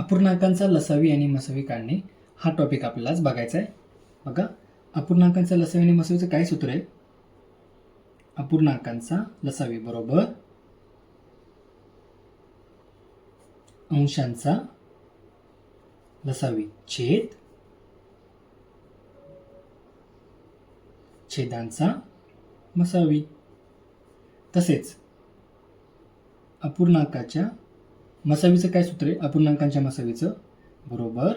अपूर्णांकांचा लसावी आणि मसावी काढणे हा टॉपिक आपल्याला आज बघायचा आहे. बघा अपूर्णांकांचा लसावी आणि मसावीचं काय सूत्र आहे? अपूर्णांकांचा लसावी बरोबर? अंशांचा लसावी छेद? छेदांचा मसावी. तसेच अपूर्णांकाच्या मसावीचं काय सूत्र आहे? अपूर्णांकांच्या मसावीचं. बरोबर.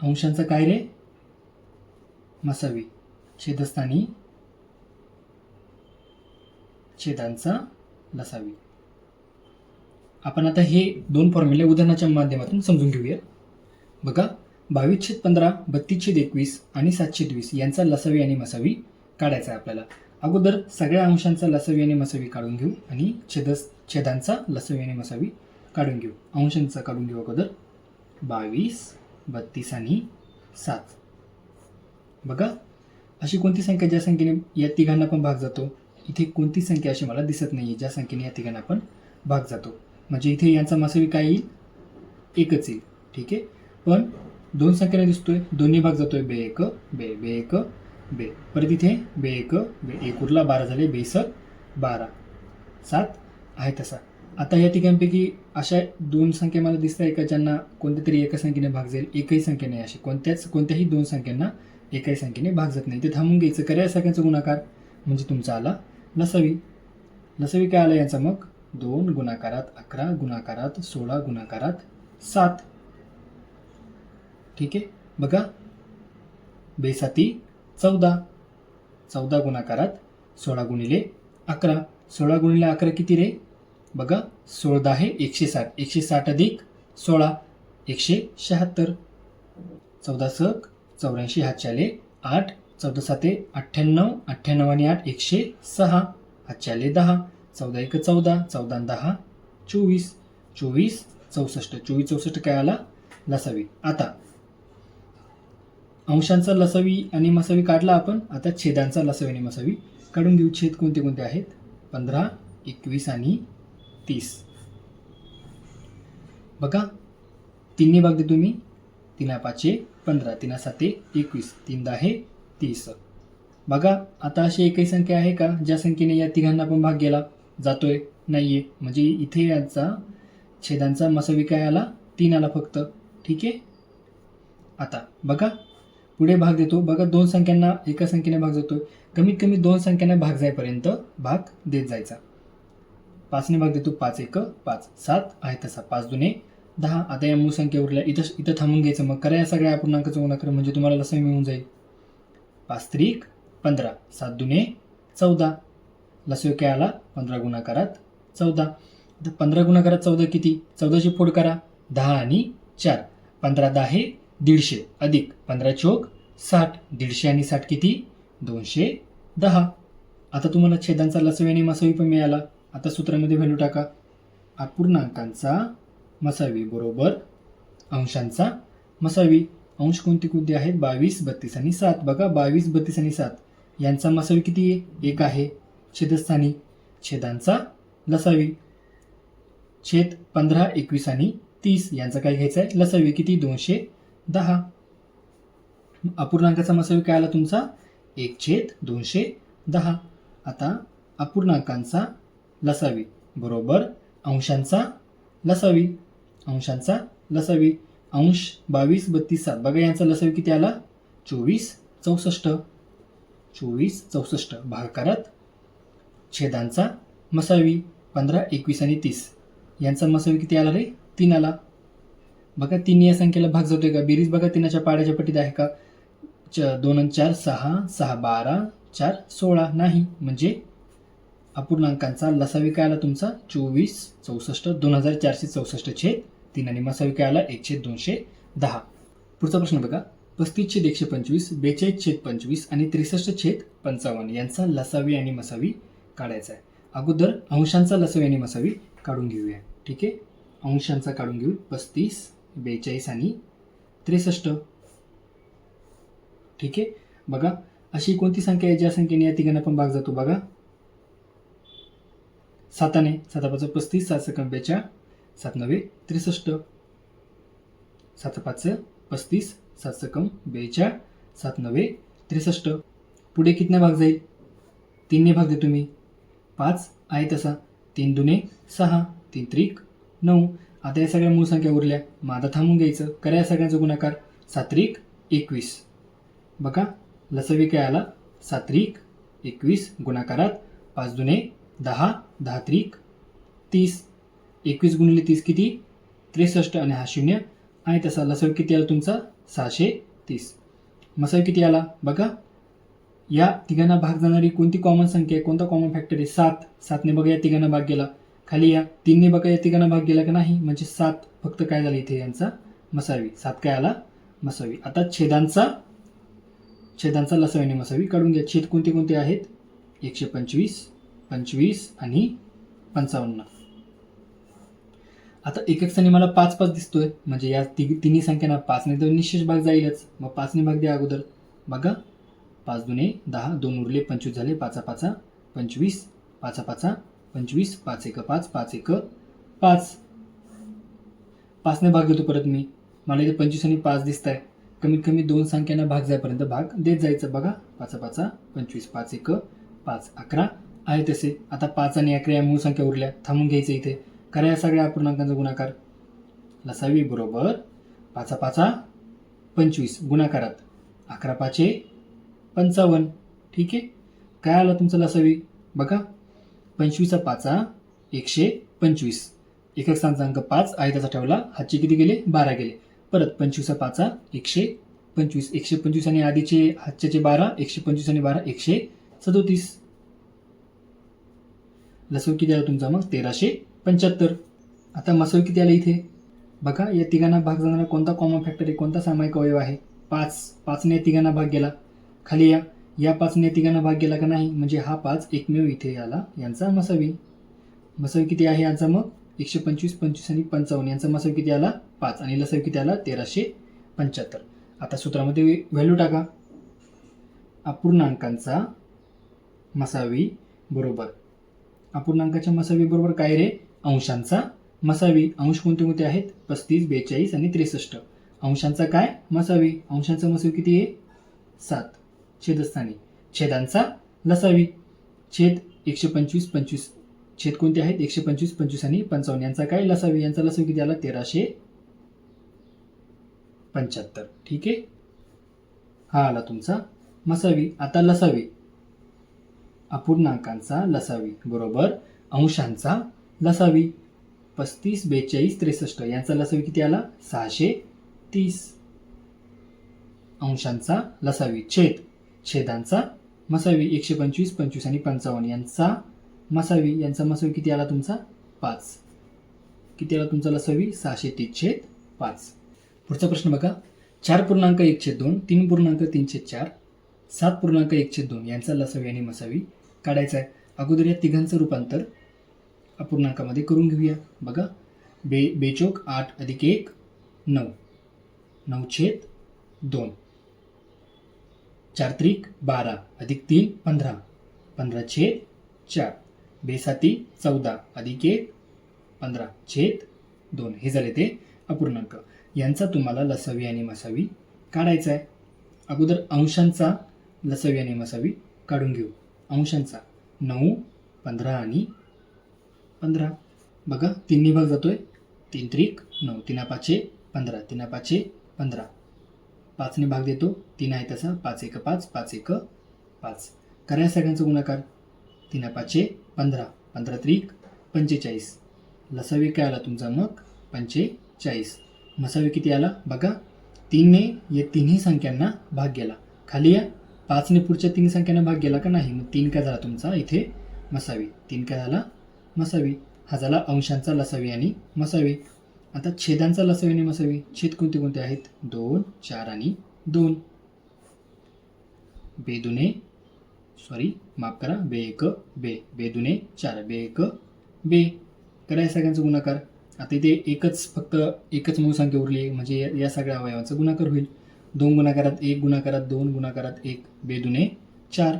अंशांचं काय रे? मसावी. छेदस्थानी. छेदांचा लसावी. आपण आता हे दोन फॉर्म्युले उदाहरणाच्या माध्यमातून समजून घेऊया बघा बावीस छेद पंधरा बत्तीस छेद एकवीस आणि सातशे वीस यांचा लसावी आणि मसावी काढायचा आहे आपल्याला. अगोदर सगळ्या अंशांचा लसावी आणि मसावी काढून घेऊ आणि छेदस छेदांचा लसावी आणि मसावी काढून घेऊ. अंशांचा काढून घेऊ अगोदर. बावीस बत्तीस आणि सात. बघा अशी कोणती संख्या ज्या संख्येने या तिघांना पण भाग जातो इथे कोणती संख्या अशी मला दिसत नाही आहे ज्या संख्येने या तिघांना पण भाग जातो. म्हणजे इथे यांचा मसावी काय येईल? एकच येईल. ठीक आहे? पण दोन संख्येने दिसतोय दोन्ही भाग जातोय बे एक बे बे एक. बे. परत इथे बे एक बे एक उरला बारा झाले बेसक बारा. सात आहे तसा. आता या तिघांपैकी अशा दोन संख्या मला दिसत आहे का ज्यांना कोणत्या तरी एका संख्येने भाग जाईल एकही संख्येने अशी. कोणत्याच कोणत्याही दोन संख्यांना एकाही संख्येने भाग जात नाही. ते थांबून घ्यायचं. करा या संख्यांचा गुणाकार म्हणजे तुमचा आला लसावी. लसावी काय आला यांचा मग? दोन गुणाकारात अकरा गुणाकारात सोळा गुणाकारात सात. ठीक आहे? बघा. बेसाती चौदा. चौदा गुणाकारात सोळा गुणिले अकरा. सोळा गुणिले अकरा किती रे? बघा सोळा आहे एकशे साठ एकशे साठ अधिक सोळा एकशे शहात्तर चौदा सक चौऱ्याऐंशी हातच्याले आठ. चौदा साते अठ्ठ्याण्णव. अठ्ठ्याण्णव आणि आठ एकशे सहा हातच्याले दहा. चौदा एक चौदा चौदा दहा चोवीस. चोवीस चौसष्ट. चोवीस चौसष्ट काय आला? लसावी. आता अंशांचा लसावी आणि मसावी काढला आपण. आता छेदांचा लसावी आणि मसावी काढून घेऊ. छेद कोणते कोणते आहेत? पंधरा एकवीस आणि तीस. बघा. तिन्ही भाग देतो मी तिना पाचशे पंधरा. तिना साते एकवीस. तीन दहा तीस. बघा. आता अशी एकही संख्या आहे का? ज्या संख्येने या तिघांना पण भाग गेला जातोय. आहे म्हणजे इथे यांचा छेदांचा मसावी काय आला? तीन आला फक्त. ठीक आहे? आता बघा. पुढे भाग देतो. बघा दोन संख्यांना एका संख्येने भाग जातोय. कमीत कमी दोन संख्यांना भाग जाईपर्यंत भाग देत जायचा. पाचने भाग देतो. पाच एक पाच सात आहे तसा. पाच दुने दहा. आता या मूळ संख्या उरल्या इथं इथं थांबून घ्यायचं. मग करा या सगळ्या अपूर्णांकाचं गुणाकार म्हणजे तुम्हाला लसं मिळून जाईल. पाच त्रिक पंधरा. सात दुने चौदा. लसावी काय आला? पंधरा गुणाकारात चौदा. तर पंधरा गुणाकारात चौदा किती? चौदाची फोड करा. दहा आणि चार. पंधरा दहा हे दीडशे अधिक पंधरा चोक साठ दीडशे आणि साठ किती? दोनशे दहा. आता तुम्हाला छेदांचा लसवी आणि मसावी पण मिळाला. आता सूत्रामध्ये व्हॅल्यू टाका. अपूर्णांकांचा मसावी बरोबर अंशांचा मसावी. अंश कोणते कोणते आहेत? बावीस बत्तीस आणि सात. बघा बावीस बत्तीस आणि सात. यांचा मसावी किती आहे? एक आहे. छेदस्थानी. छेदांचा लसावी. छेद पंधरा एकवीस आणि तीस. यांचा काय घ्यायचा आहे? लसावी किती? दोनशे दहा. अपूर्णांकाचा मसावी काय आला तुमचा? एक छेद दोनशे दहा. आता अपूर्णांकांचा लसावी. बरोबर? अंशांचा लसावी. अंशांचा लसावी. अंश बावीस बत्तीस सात. बघा यांचा लसावी किती आला? चोवीस चौसष्ट. चोवीस चौसष्ट. भागाकारात छेदांचा मसावी. पंधरा एकवीस आणि तीस. यांचा मसावी किती आला रे? तीन आला. बघा तीन या संख्येला भाग जातोय का? बेरीज बघा तीनाच्या पाड्याच्या पट्टीत आहे का? च दोन आणि चार सहा. सहा बारा. चार सोळा. नाही म्हणजे अपूर्णांकांचा लसावी काय आला तुमचा? चोवीस चौसष्ट दोन हजार चारशे चौसष्ट छेद तीन आणि मसावी काय आला? एकशे दोनशे दहा. पुढचा प्रश्न बघा. पस्तीस छेद एकशे पंचवीस बेचाळीस छेद पंचवीस आणि त्रेसष्ट छेद पंचावन्न यांचा लसावी आणि मसावी काढायचा आहे. अगोदर अंशांचा लसावी आणि मसावी काढून घेऊया. ठीक आहे? अंशांचा काढून घेऊ पस्तीस बेचाळीस आणि त्रेसष्ट. ठीक आहे? बघा अशी कोणती संख्या आहे? ज्या संख्येने या तिघांना पण भाग जातो बघा. साताने साता पाच पस्तीस सात सकम बेचाळ सात नव्हे त्रेसष्ट. सात पाच पस्तीस सात सकम बेचाळ सात नव्हे त्रेसष्ट. पुढे कितने भाग जाईल? तीनने भाग दे तुम्ही. पाच आहे तसा. तीन दुने सहा. तीन त्रिक नऊ. आता या सगळ्या मूळ संख्या उरल्या. मग आता थांबून घ्यायचं. करा या सगळ्यांचा गुणाकार. सात्रिक एकवीस. बघा लसवी काय आला. सात्रिक एकवीस गुणाकारात पाच दुने दहा दहा त्रिक तीस. एकवीस गुणिले तीस किती? त्रेसष्ट आणि हा शून्य. आणि तसा लसव किती आला तुमचा? सहाशे तीस. मसावी किती आला? बघा या तिघांना भाग जाणारी कोणती कॉमन संख्या आहे? कोणता कॉमन फॅक्टर आहे? सात. सातने बघा या तिघांना भाग गेला खाली या. तीनने बघा या तिघांना भाग गेला का नाही? म्हणजे सात फक्त काय झालं इथे यांचा? मसावी. सात काय आला? मसावी. आता छेदांचा छेदांचा लसावीने मसावी काढून घ्या. छेद कोणते कोणते आहेत? एकशे पंचवीस पंचवीस आणि पंचावन्न. आता एक एक सणी मला पाच पाच दिसतोय. म्हणजे या तिघ तिन्ही संख्यांना पाचने तर निश्चित भाग जाईलच. मग पाचने भाग द्या अगोदर. बघा. पाच दुने दहा दोन उरले पंचवीस झाले पाचा पाचा पंचवीस पाचा पाचा पंचवीस पाच एक पाच पाच एक पाच. पाचने भाग घेतो परत मी. मला इथे पंचवीस आणि पाच दिसत आहे कमीत कमी दोन संख्यांना भाग जायपर्यंत भाग देत जायचं. बघा पाच पाच पंचवीस पाच एक पाच अकरा. आहे तसे. आता पाच आणि अकरा या मूळ संख्या उरल्या. थांबून घ्यायचं इथे. करा या सगळ्या अपूर्णांकांचा गुणाकार. लसावी बरोबर. पाचा पाचा पंचवीस. गुणाकारात. अकरा पाचे पंचावन्न. ठीक आहे? काय आलं तुमचं लसावी? बघा. पंचवीसचा पाचा एकशे पंचवीस. एक एक स्थानचा अंक पाच आहे त्याचा ठेवला हातचे किती गेले? बारा गेले. परत पंचवीसचा पाचा एकशे पंचवीस. एकशे पंचवीस आणि आधीचे हातच्याचे बारा एकशे पंचवीस आणि बारा एकशे सदोतीस. लसव किती आला तुमचा मग? तेराशे पंच्याहत्तर. आता मसव किती आला इथे? बघा या तिघांना भाग जाणारा कोणता कॉमन फॅक्टर आहे? कोणता सामायिक अवयव आहे? पाच. पाचने या तिघांना भाग गेला खाली या. या पाच नैतिकांना भाग गेला का नाही? म्हणजे हा पाच एकमेव इथे आला. यांचा मसावी. मसावी किती आहे यांचा मग? एकशे पंचवीस पंचवीस आणि पंचावन्न. यांचा मसावी किती आला? पाच. आणि लसावी किती आला? तेराशे पंच्याहत्तर. आता सूत्रामध्ये व्हॅल्यू टाका. अपूर्णांकांचा मसावी बरोबर. अपूर्णांकाच्या मसावी बरोबर काय रे? अंशांचा मसावी. अंश कोणते कोणते आहेत? पस्तीस बेचाळीस आणि त्रेसष्ट. अंशांचा काय? मसावी. अंशांचा मसावी किती आहे? सात. छेदस्थानी. छेदांचा लसावी. छेद एकशे पंचवीस पंचवीस. छेद कोणते आहेत? एकशे पंचवीस पंचवीस आणि पंचावन्न. यांचा काय लसावी? यांचा लसावी किती आला? तेराशे पंच्याहत्तर. ठीक आहे? हा आला तुमचा मसावी. आता लसावी. अपूर्णांकांचा लसावी. बरोबर? अंशांचा लसावी. पस्तीस बेचाळीस त्रेसष्ट. यांचा लसावी किती आला? सहाशे तीस. अंशांचा लसावी. छेद छेदांचा. मसावी एकशे पंचवीस पंचवीस आणि पंचावन्न यांचा. मसावी यांचा मसावी किती आला तुमचा? पाच. किती आला तुमचा लसावी? सहाशे तीस छेद पाच. पुढचा प्रश्न बघा. चार पूर्णांक एकशे दोन तीन पूर्णांक तीनशे चार सात पूर्णांक एकशे दोन यांचा लसावी आणि मसावी काढायचा आहे. अगोदर या तिघांचं रूपांतर अपूर्णांकामध्ये करून घेऊया. बघा. बे बेचोक आठ अधिक एक नऊ. नऊ छेद दोन. चार त्रिक बारा. अधिक तीन पंधरा. पंधरा छेद चार. बेसाती चौदा. अधिक एक पंधरा. छेद दोन. हे झाले ते अपूर्णांक. यांचा तुम्हाला लसावी आणि मसावी काढायचा आहे. अगोदर अंशांचा लसावी आणि मसावी काढून घेऊ. अंशांचा नऊ पंधरा आणि पंधरा. बघा तिन्ही भाग जातोय. तीन त्रिक नऊ. तिना पाचशे पंधरा. तिना पाचशे पंधरा. पाचने भाग देतो. तीन आहे तसा. पाच एक पाच पाच एक पाच. करा या सगळ्यांचा गुणाकार? तीन पाचशे पंधरा. पंधरा त्रिक पंचेचाळीस. लसावी काय आला तुमचा मग? पंचेचाळीस. मसावी किती आला? बघा. तीनने या तिन्ही संख्यांना भाग गेला. खाली या. पाचने पुढच्या तीन संख्यांना भाग गेला का नाही? मग तीन काय झाला तुमचा? इथे मसावी. तीन काय झाला? मसावी. हा झाला अंशांचा लसावी आणि मसावी. आता छेदांचा लसावी आणि मसावी. छेद कोणते कोणते आहेत? दोन चार आणि दोन. बेदुने सॉरी माफ करा बे एक बे. बेदुने चार बे एक बे. करा या सगळ्यांचा गुणाकार. आता इथे एकच फक्त एकच मूळ संख्या उरली आहे म्हणजे या- या सगळ्या अवयवांचा गुणाकार होईल. दोन गुणाकारात एक गुणाकारात दोन गुणाकारात एक बेदुने चार.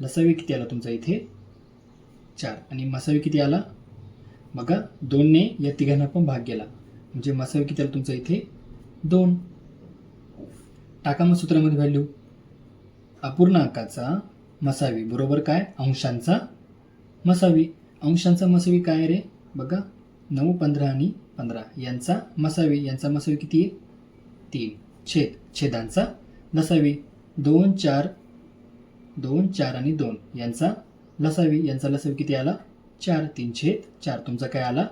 लसावी किती आला तुमचा इथे? चार. आणि मसावी किती आला? बघा दोनने या तिघांना पण भाग गेला म्हणजे मसावी किती आला तुमचा इथे? दोन. टाका मग सूत्रामध्ये व्हॅल्यू अपूर्णांकाचा मसावी बरोबर काय? अंशांचा मसावी. अंशांचा मसावी काय रे? बघा. नऊ पंधरा आणि पंधरा. यांचा मसावी यांचा मसावी किती आहे? तीन. छेद. छेदांचा लसावी. दोन चार. दोन चार आणि दोन. यांचा लसावी यांचा लसावी किती आला? चार. तीन छेद चार. तुमचा काय आला?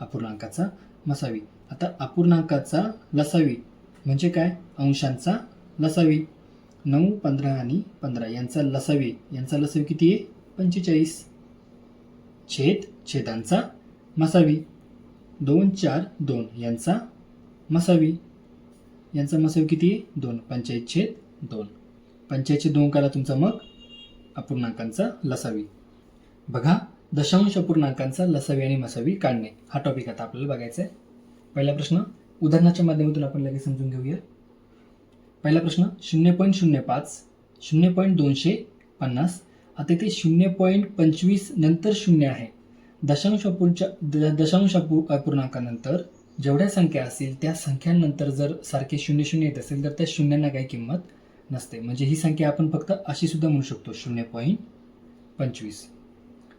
अपूर्णांकाचा मसावी. आता अपूर्णांकाचा लसावी म्हणजे काय? अंशांचा लसावी. नऊ पंधरा आणि पंधरा यांचा लसावी. यांचा लसावी किती आहे? पंचेचाळीस. छेद छेदांचा मसावी. दोन चार दोन यांचा मसावी. यांचा मसावी किती आहे? दोन. पंचायत छेद दोन. पंचायतचे दोन काला तुमचा मग. अपूर्णांकांचा लसावी. बघा दशांश अपूर्णांकांचा लसावी आणि मसावी काढणे. हा टॉपिक आता आपल्याला बघायचा आहे. पहिला प्रश्न उदाहरणाच्या माध्यमातून आपण लगेच समजून घेऊया. पहिला प्रश्न शून्य पॉईंट शून्य पाच शून्य पॉईंट दोनशे पन्नास. आता इथे शून्य पॉईंट पंचवीस नंतर शून्य आहे. दशांश अपूर्च्या द- दशांश पूर्णांकानंतर जेवढ्या संख्या असतील त्या संख्यांनंतर जर सारखे शून्य शून्य येत असेल तर त्या शून्यांना काही किंमत नसते. म्हणजे ही संख्या आपण फक्त अशी सुद्धा म्हणू शकतो शून्य पॉईंट पंचवीस.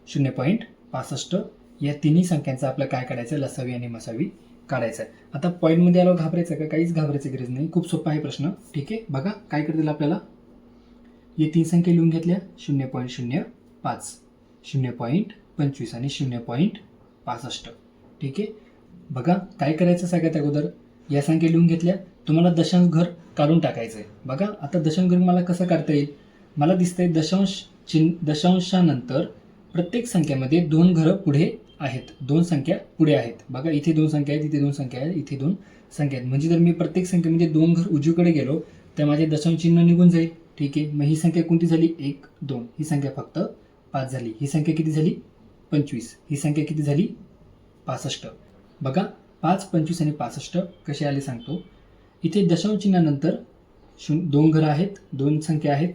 शून्य पॉईंट पासष्ट या तिन्ही संख्यांचा आपलं काय काढायचं? आहे लसावी आणि मसावी. काढायचं आहे आता पॉईंटमध्ये आलो घाबरायचं का? काहीच घाबरायची गरज नाही. खूप सोपा आहे प्रश्न. ठीक आहे? बघा काय करतील आपल्याला? या तीन संख्या लिहून घेतल्या. शून्य पॉईंट शून्य पाच. शून्य पॉईंट पंचवीस आणि शून्य पॉईंट पासष्ट. ठीक आहे? बघा काय करायचं सगळ्यात अगोदर? या संख्या लिहून घेतल्या. तुम्हाला दशांश घर काढून टाकायचं आहे बघा आता दशांश घर मला कसं काढता येईल? मला दिसतंय दशांश चिन्ह दशांशानंतर प्रत्येक संख्येमध्ये दोन घरं पुढे आहेत. दोन संख्या पुढे आहेत. बघा इथे दोन संख्या आहेत इथे दोन संख्या आहेत इथे दोन संख्या आहेत. म्हणजे जर मी प्रत्येक संख्या म्हणजे दोन घर उजवीकडे गेलो तर माझे दशांश चिन्ह निघून जाईल. ठीक आहे? मग ही संख्या कोणती झाली? एक दोन. ही संख्या फक्त पाच झाली. ही संख्या किती झाली? पंचवीस. ही संख्या किती झाली? पासष्ट. बघा पाच पंचवीस आणि पासष्ट कसे आले सांगतो. इथे दशांश चिन्हानंतर शून दोन घरं आहेत दोन संख्या आहेत.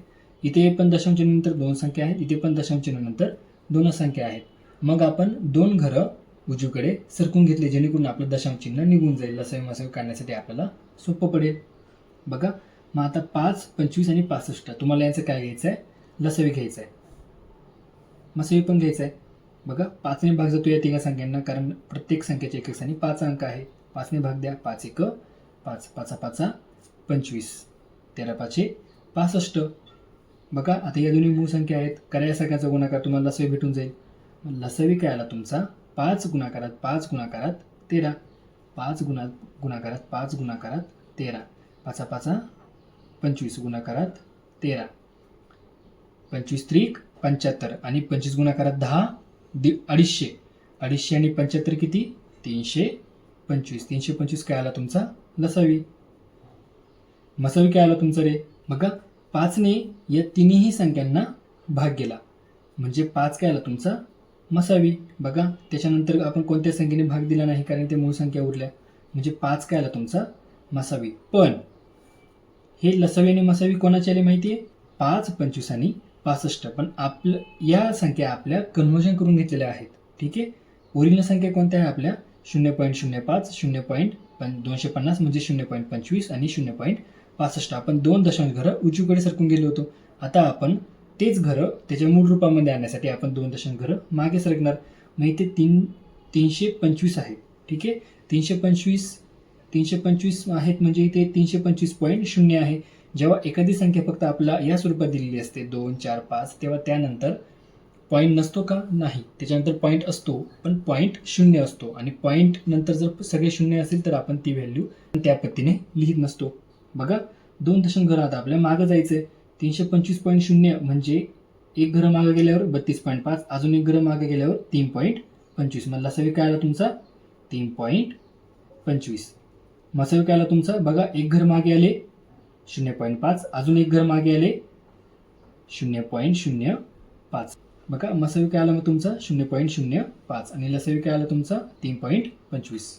इथे पण दशांश चिन्हानंतर दोन संख्या आहेत इथे पण दशांश चिन्हानंतर दोन संख्या आहेत. मग आपण दोन घरं उजवीकडे सरकून घेतले जेणेकरून आपलं दशांश चिन्ह निघून जाईल. लसवी मसावी काढण्यासाठी आपल्याला सोपं पडेल. बघा मग आता पाच पंचवीस आणि पासष्ट. तुम्हाला यांचं काय घ्यायचं आहे लसवी घ्यायचं आहे मसवी पण घ्यायचं आहे बघा पाचने भाग जातो या तिघा संख्यांना कारण प्रत्येक संख्येच्या एक स्थानी पाच अंक आहे. पाचने भाग द्या पाच एक पाच पाचा पाचा पंचवीस. तेरा पाचशे पासष्ट. बघा आता या दोन्ही मूळ संख्या आहेत. करा या सगळ्याचा गुणाकार तुम्हाला लसवी भेटून जाईल. लसावी काय आला तुमचा. पाच गुणाकारात पाच गुणाकारात तेरा. पाच गुणा गुणाकारात पाच गुणाकारात तेरा. पाचा पाचा पंचवीस गुणाकारात तेरा. पंचवीस त्रिक पंच्याहत्तर आणि पंचवीस गुणाकारात दहा दि अडीचशे. अडीचशे आणि पंच्याहत्तर किती? तीनशे. पंचवीस तीनशे पंचवीस काय आला तुमचा लसावी. मसावी काय आला तुमचा रे. बघा पाचने या तिन्ही संख्यांना भाग गेला. म्हणजे पाच काय आला तुमचा मसावी. बघा त्याच्यानंतर आपण कोणत्या संख्येने भाग दिला नाही कारण ते मूळ संख्या उरल्या. म्हणजे पाच काय आला तुमचा? मसावी. पण हे लसावी आणि मसावी कोणाचे आले माहिती आहे पाच पंचवीस आणि पासष्ट. पण आपलं या संख्या आपल्या कन्व्हर्जन करून घेतलेल्या आहेत. ठीक? आहे ओरिजिनल संख्या कोणत्या आहे आपल्या? शून्य पॉईंट शून्य पाच शून्य पॉईंट पण दोनशे पन्नास म्हणजे शून्य पॉईंट पंचवीस आणि शून्य पॉईंट पासष्ट. आपण दोन दशांश घरं उजवीकडे सरकून गेलो होतो. आता आपण तेच घरं त्याच्या मूळ रूपामध्ये आणण्यासाठी आपण दोन दशांश घरं मागे सरकणार. मग इथे तीन तीनशे पंचवीस आहे. ठीक आहे? तीनशे पंचवीस तीनशे पंचवीस आहेत म्हणजे इथे तीनशे पंचवीस पॉईंट शून्य आहे. जेव्हा एखादी संख्या फक्त आपला या स्वरूपात दिलेली असते दोन चार पाच तेव्हा त्यानंतर पॉईंट नसतो का? नाही. त्याच्यानंतर पॉईंट असतो पण पॉईंट शून्य असतो. आणि पॉईंट नंतर जर सगळे शून्य असेल तर आपण ती व्हॅल्यू त्या पद्धतीने लिहित नसतो. बघा दोन दशम घरं आता आपल्या मागं जायचं आहे तीनशे पंचवीस पॉईंट शून्य म्हणजे एक घरं मागे गेल्यावर बत्तीस पॉईंट पाच अजून एक घरं मागे गेल्यावर तीन पॉईंट पंचवीस. मधला सवी काय आला तुमचा? तीन पॉईंट पंचवीस. मसावी काय आला तुमचा? बघा एक घर मागे आले शून्य पॉईंट पाच. अजून एक घर मागे आले शून्य पॉईंट शून्य पाच. बघा मसावी काय आला मग तुमचा? शून्य पॉईंट शून्य पाच. आणि लसावी काय आला तुमचा? तीन पॉईंट पंचवीस.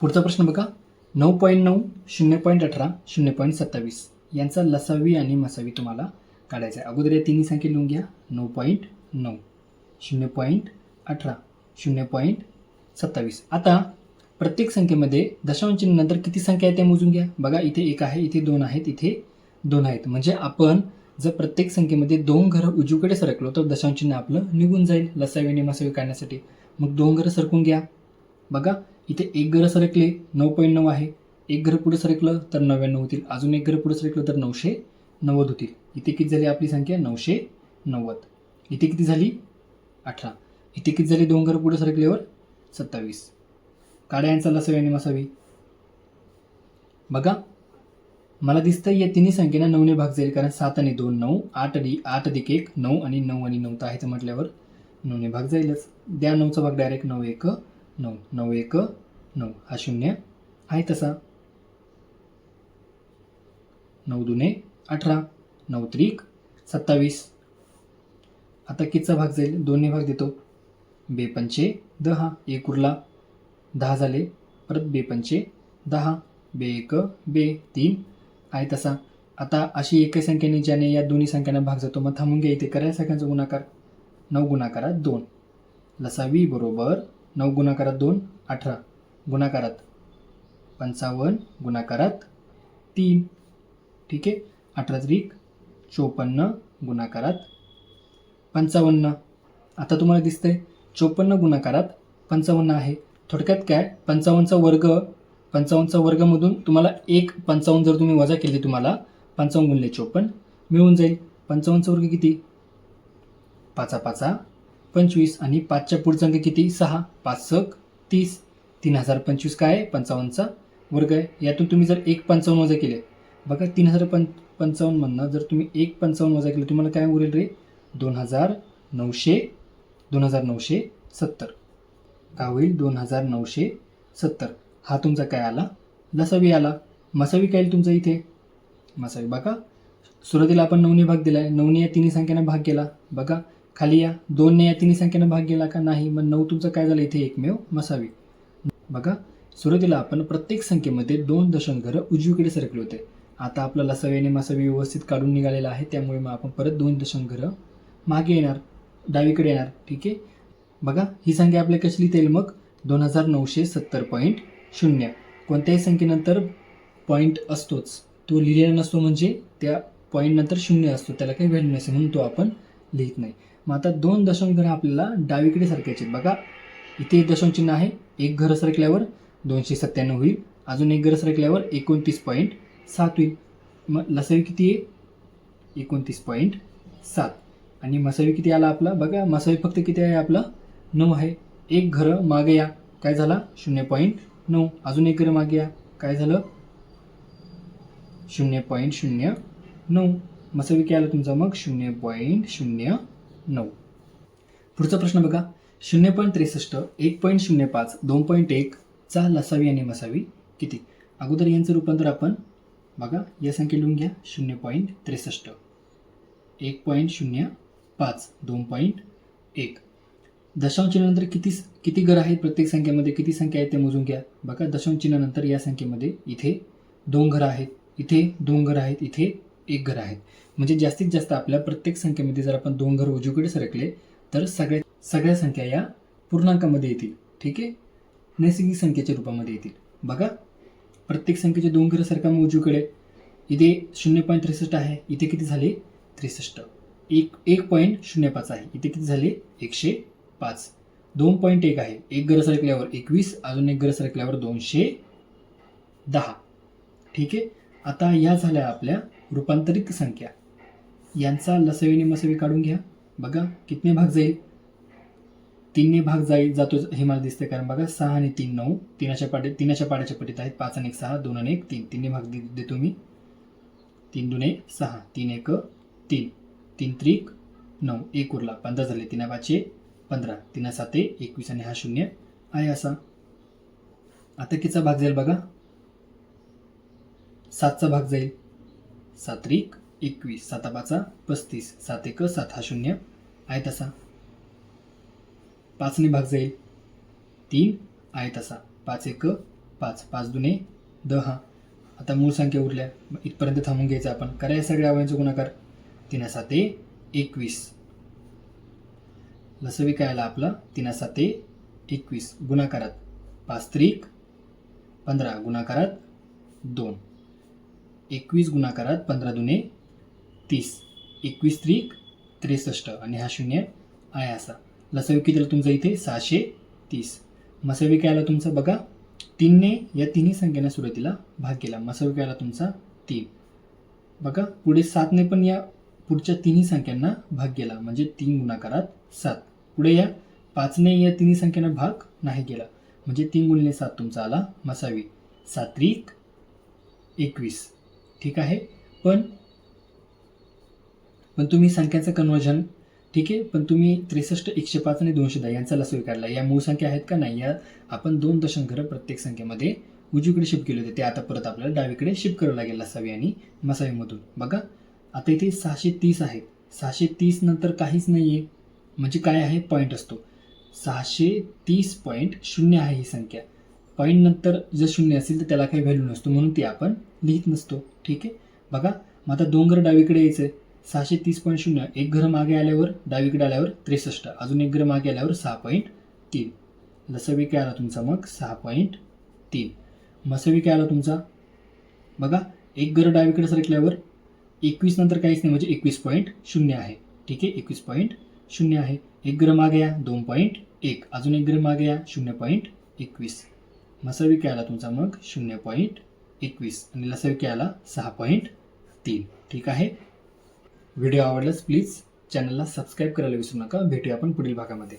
पुढचा प्रश्न बघा. नऊ पॉईंट नऊ शून्य पॉईंट अठरा शून्य पॉईंट सत्तावीस. यांचा लसावी आणि मसावी तुम्हाला काढायचा आहे. अगोदर या तिन्ही संख्या लिहून घ्या. नऊ पॉईंट नऊ शून्य पॉईंट अठरा शून्य पॉईंट सत्तावीस. आता प्रत्येक संख्येमध्ये दशांश नंतर किती संख्या आहे त्या मोजून घ्या. बघा इथे एक आहे इथे दोन आहेत इथे दोन आहेत. म्हणजे आपण जर प्रत्येक संख्येमध्ये दोन घरं उजवीकडे सरकलो तर दशांश आपलं निघून जाईल लसावी आणि मसावी काढण्यासाठी. मग दोन घरं सरकून घ्या. बघा इथे एक घरं सरकले नऊ पॉईंट नऊ आहे. एक घर पुढे सरकलं तर नव्याण्णव होतील. अजून एक घर पुढे सरकलं तर नऊशे नव्वद होतील. इथे किती झाली आपली संख्या? नऊशे नव्वद. इथे किती झाली? अठरा. इथे किती झाली दोन घर पुढे सरकल्यावर? सत्तावीस. काड्या यांचा लसावी आणि मसावी. बघा. मला दिसतं या तिन्ही संख्येना नऊने भाग जाईल कारण सात आणि दोन नऊ आठ आणि आठ अधिक एक नऊ आणि नऊ आणि नऊ तर आहेच म्हटल्यावर नऊने भाग जाईलच. द्या नऊचा भाग डायरेक्ट नऊ एक नऊ. नऊ एक नऊ. हा शून्य आहे तसा. नऊ दुने अठरा नऊ त्रिक सत्तावीस. आता कितचा भाग जाईल? दोन्ही भाग देतो. बेपंचे दहा. एक उरला दहा झाले. परत बेपंचे दहा. बे एक बे तीन. आहे तसा. आता अशी एका संख्येने ज्याने या दोन्ही संख्यांना भाग जातो. मग थांबून घ्या इथे. करा संख्यांचा गुणाकार. नऊ गुणाकारात दोन. लसावी बरोबर नऊ गुणाकारात दोन अठरा. गुणाकारात पंचावन्न गुणाकारात तीन. ठीक आहे? अठरा त्रिक चोपन्न गुणाकारात पंचावन्न. आता तुम्हाला दिसतंय चोपन्न गुणाकारात पंचावन्न आहे. थोडक्यात काय? पंचावन्नचा वर्ग पंचावन्नचा वर्गमधून तुम्हाला एक पंचावन्न जर तुम्ही वजा केले तुम्हाला पंचावन्न गुणले चोपन्न मिळून जाईल. पंचावन्नचा वर्ग किती? पाचा पाचा पंचवीस. आणि पाचच्या पुढचा अंक किती? सहा. पाच सक तीस. तीन हजार पंचवीस काय आहे? पंचावन्नचा वर्ग आहे. यातून तुम्ही जर एक पंचावन्न वजा केले बघा तीन हजार पं पंचावन्नमधनं जर तुम्ही एक पंचावन्न वजा केलं तुम्हाला काय उरेल रे? दोन हजार नऊशे दोन हजार नऊशे सत्तर. का होईल? दोन हजार नऊशे सत्तर. हा तुमचा काय आला? लसावी आला. मसावी काय येईल तुमचा इथे? मसावी. बघा सुरुवातीला आपण नऊने भाग दिला आहे नऊने या तिन्ही संख्येनं भाग केला. बघा खाली या दोनने या तिन्ही संख्येनं भाग गेला का नाही? मग नऊ तुमचं काय झालं इथे? एकमेव मसावी. बघा सुरुवातीला आपण प्रत्येक संख्येमध्ये दोन दशांश घरं उजवीकडे सरकले होते. आता आपल्याला लसावी मासावी व्यवस्थित काढून निघालेला आहे त्यामुळे मग आपण परत दोन दशांश मागे येणार डावीकडे येणार ठीक आहे? बघा ही संख्या आपल्या कशी लिहिता येईल मग? दोन हजार नऊशे सत्तर पॉईंट शून्य. कोणत्याही संख्येनंतर पॉईंट असतोच. तो लिहिलेला नसतो म्हणजे त्या पॉईंटनंतर शून्य असतो त्याला काही व्हॅल्यू नसते म्हणून तो आपण लिहित नाही. मग आता दोन दशांक घरं आपल्याला डावीकडे सरकायचे आहेत. बघा इथे एक चिन्ह आहे एक घर सरकल्यावर दोनशे सत्त्याण्णव होईल. अजून एक घरं सरकल्यावर एकोणतीस पॉईंट सात होईल. मग लसावी किती आहे? एकोणतीस पॉईंट सात. आणि मसावी किती आला आपला? बघा मसावी फक्त किती आहे आपला? नऊ आहे. एक घरं मागे या. काय झाला? शून्य पॉईंट नऊ. अजून एक घरं मागे या. काय झालं? शून्य पॉईंट शून्य नऊ. मसावी काय आलं तुमचा मग? शून्य पॉईंट शून्य नऊ. पुढचा प्रश्न बघा. शून्य पॉईंट त्रेसष्ट एक पॉईंट शून्य पाच दोन पॉईंट एकचा लसावी आणि मसावी किती? अगोदर यांचं रूपांतर आपण बघा या संख्या लिहून घ्या. शून्य पॉईंट त्रेसष्ट. एक पॉईंट शून्य पाच. दोन पॉईंट एक. दशांश किती किती घर आहेत प्रत्येक संख्येमध्ये? किती संख्या आहेत ते मोजून घ्या. बघा दशांश या संख्येमध्ये इथे दोन घरं आहेत. इथे दोन घरं आहेत. इथे एक घर आहेत. म्हणजे जास्तीत जास्त आपल्या प्रत्येक संख्येमध्ये जर आपण दोन घर उजवीकडे सरकले तर सगळ्या सगळ्या संख्या या पूर्णांकामध्ये येतील. ठीक आहे? नैसर्गिक संख्येच्या रूपामध्ये येतील. बघा प्रत्येक संख्येचे दोन घरं सरका उजवीकडे इथे शून्य पॉईंट त्रेसष्ट आहे. इथे किती झाले? त्रेसष्ट. एक एक पॉईंट शून्य पाच आहे. इथे किती झाले? एकशे पाच. दोन पॉईंट एक आहे. एक घर सरकल्यावर एकवीस अजून एक घर सरकल्यावर दोनशे दहा. ठीक आहे? आता या झाल्या आपल्या रूपांतरित संख्या. यांचा लसवी मसवी काढून घ्या. बघा कितने भाग जाईल? तीनने भाग जाईल जातो हे मला दिसते कारण बघा सहा आणि तीन नऊ तीनाच्या पाड्या तीनाच्या पाड्याच्या पटीत आहेत. पाच आणि एक सहा दोन आणि एक तीन. तीनने भाग दे देतो मी. तीन दुने सहा. तीन एक तीन. तीन त्रिक नऊ. एक उरला. पंधरा झाले. तिना पाचशे पंधरा. तीना साते एकवीस आणि हा शून्य आहे असा. आता कितीचा भाग जाईल बघा? सातचा भाग जाईल. सात्रिक एकवीस. साता पाचा पस्तीस. सात एक सात. हा शून्य आहे तसा. पाचने भाग जाईल. तीन आहे तसा. पाच एक पाच. पाच दुने दहा. आता मूळ संख्या उरल्या. मग इथपर्यंत थांबून घ्यायचं आपण. करा या सगळ्या अवयांचा गुणाकार. तीन साते एकवीस. लसवी काय आला आपला तीन साते एकवीस. गुणाकारात पाच त्रिक पंधरा. गुणाकारात दोन. एकवीस गुणाकारात पंधरा दुने तीस. एकवीस त्रिक त्रेसष्ट. आणि हा शून्य आहे असा. लसावी किती आला तुमचा इथे सहाशे तीस. मसावी काय आला तुमचा बघा तीनने या तिन्ही संख्येने सुरुवातीला भाग केला. मसावी काय आला तुमचा तीन. बघा पुढे सातने पण या पुढच्या तिन्ही संख्यांना भाग केला. म्हणजे तीन गुणाकारात सात. पुढे या पाचने या तिन्ही संख्यांना भाग नाही गेला म्हणजे तीन गुणिले सात तुमचा आला मसावी. सात्विक एकवीस. ठीक आहे? पण पण तुम्ही संख्याचं कन्वर्जन ठीक आहे पण तुम्ही त्रेसष्ट एकशे पाच आणि दोनशे दहा यांचा लसवी काढला या मूळ संख्या आहेत का नाही या आपण दोन दशांकर प्रत्येक संख्येमध्ये उजवीकडे शिफ्ट केले होते. ते आता परत आपल्याला डावीकडे शिफ्ट करावं लागेल लसावी आणि मसावीमधून. बघा आता इथे सहाशे तीस आहेत. सहाशे तीस नंतर काहीच नाही आहे म्हणजे काय आहे? पॉईंट असतो. सहाशे तीस पॉईंट शून्य आहे ही संख्या. पॉईंट नंतर जर शून्य असेल तर त्याला काही व्हॅल्यू नसतो म्हणून ते आपण लिहित नसतो. ठीक आहे? बघा मग आता दोन घर डावीकडे यायचं आहे सहाशे तीस पॉईंट शून्य. एक घर मागे आल्यावर डावीकडे आल्यावर त्रेसष्ट. अजून एक घर मागे आल्यावर सहा पॉईंट तीन. लसवी काय आला तुमचा मग सहा पॉईंट तीन. मसवी काय आला तुमचा? बघा एक घर डावीकडे सरकल्यावर एकवीस नंतर काहीच नाही म्हणजे एकवीस पॉईंट शून्य आहे. ठीक आहे? एकवीस पॉईंट शून्य आहे. एक ग्रह मागे या दोन पॉईंट एक. अजून एक ग्रह मागे या शून्य पॉईंट एकवीस. मसावी काय आला तुमचा मग शून्य पॉईंट एकवीस. आणि लसावी काय आला सहा पॉईंट तीन. ठीक आहे? व्हिडिओ आवडल्यास प्लीज चॅनलला सबस्क्राईब करायला विसरू नका. भेटूया आपण पुढील भागामध्ये.